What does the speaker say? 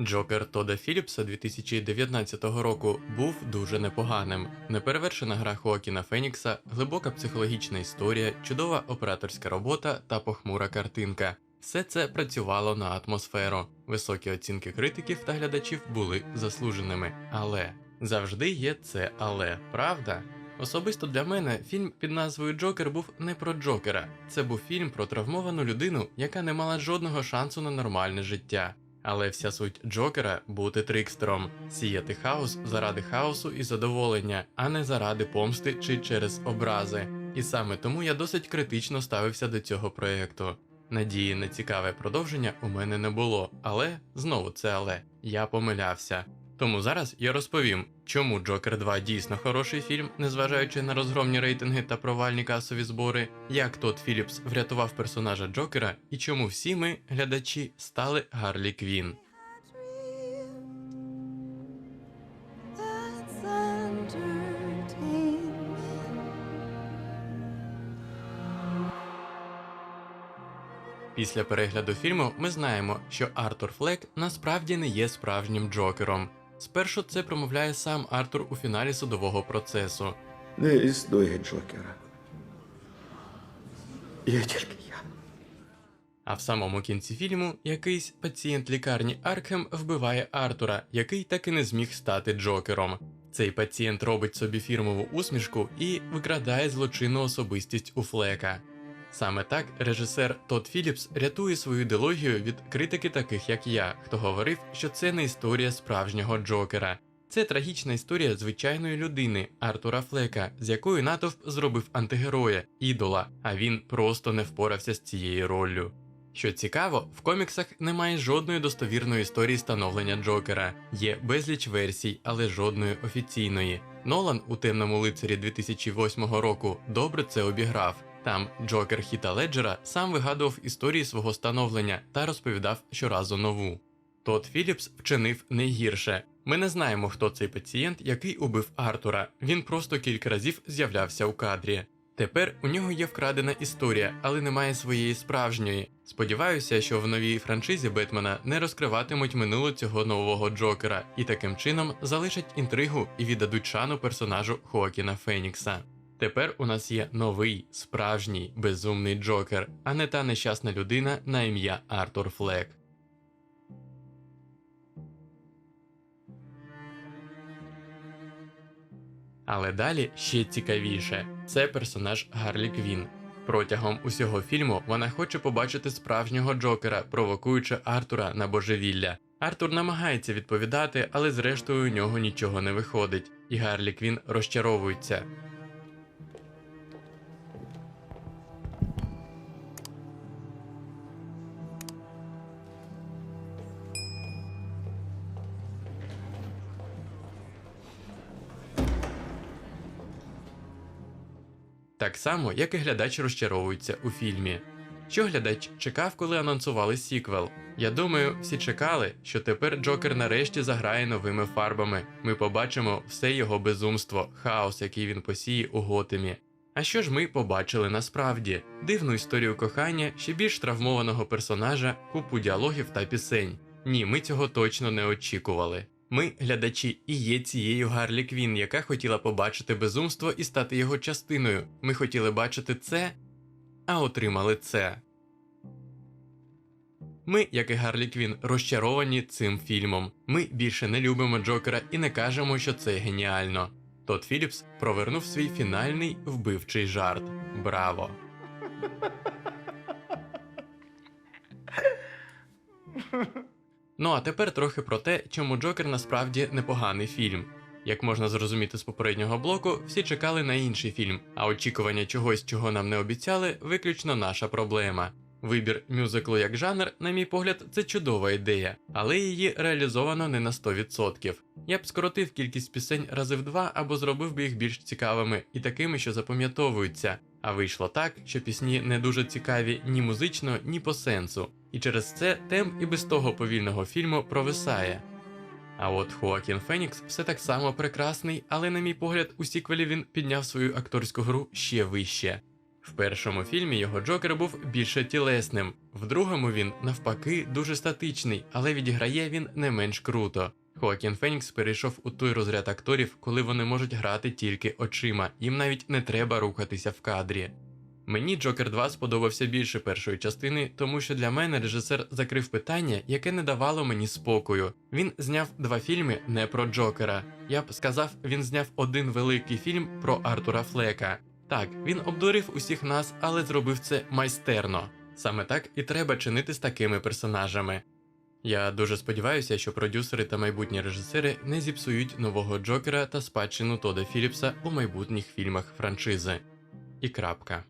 Джокер Тода Філіпса 2019 року був дуже непоганим. Неперевершена гра Хоакіна Фенікса, глибока психологічна історія, чудова операторська робота та похмура картинка. Все це працювало на атмосферу. Високі оцінки критиків та глядачів були заслуженими. Але завжди є це але, правда? Особисто для мене фільм під назвою Джокер був не про Джокера. Це був фільм про травмовану людину, яка не мала жодного шансу на нормальне життя. Але вся суть Джокера бути трикстером, сіяти хаос заради хаосу і задоволення, а не заради помсти чи через образи. І саме тому я досить критично ставився до цього проєкту. Надії на цікаве продовження у мене не було, але знову це але я помилявся. Тому зараз я розповім, чому Джокер 2 дійсно хороший фільм, незважаючи на розгромні рейтинги та провальні касові збори, як Тодд Філіпс врятував персонажа Джокера, і чому всі ми, глядачі, стали Гарлі Квін. Після перегляду фільму ми знаємо, що Артур Флек насправді не є справжнім Джокером. Спершу це промовляє сам Артур у фіналі судового процесу. Не існує Джокера. Є тільки я. А в самому кінці фільму якийсь пацієнт лікарні Аркхем вбиває Артура, який так і не зміг стати Джокером. Цей пацієнт робить собі фірмову усмішку і викрадає злочинну особистість у Флека. Саме так режисер Тодд Філіпс рятує свою ідеологію від критики таких як я, хто говорив, що це не історія справжнього Джокера. Це трагічна історія звичайної людини Артура Флека, з якою натовп зробив антигероя, ідола, а він просто не впорався з цією роллю. Що цікаво, в коміксах немає жодної достовірної історії становлення Джокера. Є безліч версій, але жодної офіційної. Нолан у темному лицарі 2008 року добре це обіграв. Там Джокер Хіта Леджера сам вигадував історії свого становлення та розповідав щоразу нову. Тодд Філіпс вчинив не гірше. Ми не знаємо, хто цей пацієнт, який убив Артура. Він просто кілька разів з'являвся у кадрі. Тепер у нього є вкрадена історія, але немає своєї справжньої. Сподіваюся, що в новій франшизі Бетмена не розкриватимуть минуле цього нового Джокера і таким чином залишать інтригу і віддадуть шану персонажу Хоакіна Фенікса. Тепер у нас є новий, справжній, безумний Джокер, а не та нещасна людина на ім'я Артур Флек. Але далі ще цікавіше це персонаж Гарлі Квін. Протягом усього фільму вона хоче побачити справжнього Джокера, провокуючи Артура на божевілля. Артур намагається відповідати, але зрештою у нього нічого не виходить, і Гарлі Квін розчаровується. Так само, як і глядач розчаровується у фільмі. Що глядач чекав, коли анонсували сіквел? Я думаю, всі чекали, що тепер Джокер нарешті заграє новими фарбами. Ми побачимо все його безумство, хаос, який він посіє у Готемі. А що ж ми побачили насправді? Дивну історію кохання, ще більш травмованого персонажа, купу діалогів та пісень. Ні, ми цього точно не очікували. Ми, глядачі, і є цією Гарлі Квін, яка хотіла побачити безумство і стати його частиною. Ми хотіли бачити це, а отримали це. Ми, як і Гарлі Квін, розчаровані цим фільмом. Ми більше не любимо Джокера і не кажемо, що це геніально. Тодд Філіпс провернув свій фінальний вбивчий жарт. Браво! Ну а тепер трохи про те, чому Джокер насправді непоганий фільм. Як можна зрозуміти з попереднього блоку, всі чекали на інший фільм, а очікування чогось, чого нам не обіцяли, виключно наша проблема. Вибір мюзиклу як жанр, на мій погляд, це чудова ідея, але її реалізовано не на 100%. Я б скоротив кількість пісень рази в два або зробив би їх більш цікавими і такими, що запам'ятовуються. А вийшло так, що пісні не дуже цікаві ні музично, ні по сенсу. І через це темп і без того повільного фільму провисає. А от Хоакін Фенікс все так само прекрасний, але, на мій погляд, у сіквелі він підняв свою акторську гру ще вище. В першому фільмі його Джокер був більше тілесним, в другому він, навпаки, дуже статичний, але відіграє він не менш круто. Хоакін Фенікс перейшов у той розряд акторів, коли вони можуть грати тільки очима, їм навіть не треба рухатися в кадрі. Мені Джокер 2 сподобався більше першої частини, тому що для мене режисер закрив питання, яке не давало мені спокою. Він зняв два фільми не про Джокера. Я б сказав, він зняв один великий фільм про Артура Флека. Так, він обдурив усіх нас, але зробив це майстерно. Саме так і треба чинити з такими персонажами. Я дуже сподіваюся, що продюсери та майбутні режисери не зіпсують нового Джокера та спадщину Тода Філіпса у майбутніх фільмах франшизи. І крапка.